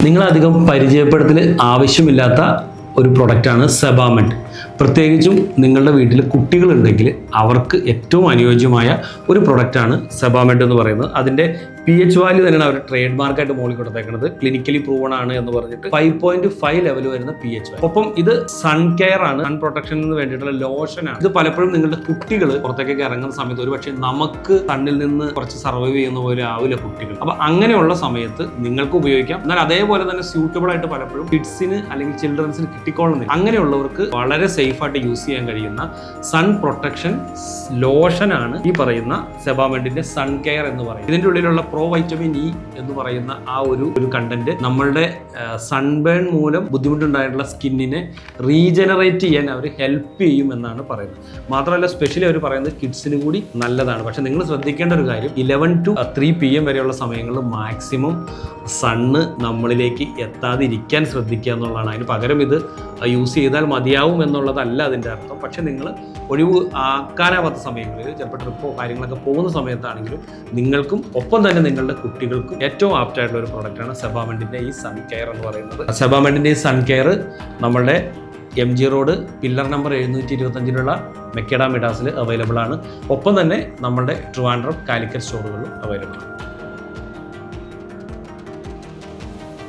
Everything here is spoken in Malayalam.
നിങ്ങളധികം പരിചയപ്പെടുത്തൽ ആവശ്യമില്ലാത്ത ഒരു പ്രൊഡക്റ്റാണ് സെബാമെന്റ് പ്രത്യേകിച്ചും നിങ്ങളുടെ വീട്ടിൽ കുട്ടികളുണ്ടെങ്കിൽ അവർക്ക് ഏറ്റവും അനുയോജ്യമായ ഒരു പ്രൊഡക്റ്റാണ് സെബാമെഡ് എന്ന് പറയുന്നത്. അതിന്റെ പി എച്ച് വാല്യൂ തന്നെയാണ് അവർ ട്രേഡ് മാർക്കായിട്ട് മുകളിൽ കൊടുത്തേക്കുന്നത് ക്ലിനിക്കലി പ്രൂവൺ ആണ് എന്ന് പറഞ്ഞിട്ട് ഫൈവ് പോയിന്റ് ഫൈവ് ലെവൽ വരുന്ന പി എച്ച് വാല്യൂ ഒപ്പം ഇത് സൺ കെയർ ആണ്. സൺ പ്രൊട്ടക്ഷന് വേണ്ടിയിട്ടുള്ള ലോഷനാണ് ഇത് പലപ്പോഴും നിങ്ങളുടെ കുട്ടികൾ പുറത്തേക്കൊക്കെ ഇറങ്ങുന്ന സമയത്ത് ഒരു പക്ഷേ നമുക്ക് കണ്ണിൽ നിന്ന് കുറച്ച് സർവൈവ് ചെയ്യുന്ന പോലെ ആവില്ല കുട്ടികൾ. അപ്പൊ അങ്ങനെയുള്ള സമയത്ത് നിങ്ങൾക്ക് ഉപയോഗിക്കാം. എന്നാൽ അതേപോലെ തന്നെ സ്യൂട്ടബിൾ ആയിട്ട് പലപ്പോഴും കിഡ്സിന് അല്ലെങ്കിൽ ചിൽഡ്രൻസിന് കിട്ടിക്കൊള്ളുന്നില്ല അങ്ങനെയുള്ളവർക്ക് വളരെ സേഫ് ആയിട്ട് യൂസ് ചെയ്യാൻ കഴിയുന്ന സൺ പ്രൊട്ടക്ഷൻ ലോഷനാണ് ഈ പറയുന്ന സെബാമെന്റിന്റെ സൺ കെയർ എന്ന് പറയുന്നത് ഇതിന്റെ ഉള്ളിലുള്ള പ്രോ വൈറ്റമിൻ ഇ എന്ന് പറയുന്ന ആ ഒരു ഒരു കണ്ടന്റ് നമ്മളുടെ സൺബേൺ മൂലം ബുദ്ധിമുട്ടുണ്ടായിട്ടുള്ള സ്കിന്നിനെ റീജനറേറ്റ് ചെയ്യാൻ അവർ ഹെൽപ്പ് ചെയ്യും എന്നാണ് പറയുന്നത്. മാത്രമല്ല സ്പെഷ്യലി അവർ പറയുന്നത് കിഡ്സിന് കൂടി നല്ലതാണ്. പക്ഷെ നിങ്ങൾ ശ്രദ്ധിക്കേണ്ട ഒരു കാര്യം eleven to three P M വരെയുള്ള സമയങ്ങളിൽ മാക്സിമം സണ്ണ് നമ്മളിലേക്ക് എത്താതിരിക്കാൻ ശ്രദ്ധിക്കുക എന്നുള്ളതാണ്. അതിന് പകരം ഇത് യൂസ് ചെയ്താൽ മതിയാവും എന്നുള്ളതല്ല അതിന്റെ അർത്ഥം. പക്ഷെ നിങ്ങൾ ഒഴിവ് ആക്കാനാവാത്ത സമയങ്ങളിൽ ചിലപ്പോൾ ട്രിപ്പോ കാര്യങ്ങളൊക്കെ പോകുന്ന സമയത്താണെങ്കിലും നിങ്ങൾക്കും ഒപ്പം തന്നെ നിങ്ങളുടെ കുട്ടികൾക്കും ഏറ്റവും ആപ്റ്റായിട്ടുള്ള ഒരു പ്രോഡക്റ്റാണ് സെബാമെന്റിന്റെ ഈ സൺ കെയർ എന്ന് പറയുന്നത്. സെബാമെന്റിന്റെ ഈ സൺ കെയർ നമ്മളുടെ M G road pillar number എഴുന്നൂറ്റി ഇരുപത്തഞ്ചിലുള്ള മെക്കേഡ മിഡാസിൽ അവൈലബിൾ ആണ്. ഒപ്പം തന്നെ നമ്മളുടെ ട്രിവാൻഡ്രം കാലിക്കറ്റ് സ്റ്റോറുകളിലും അവൈലബിൾ ആണ്.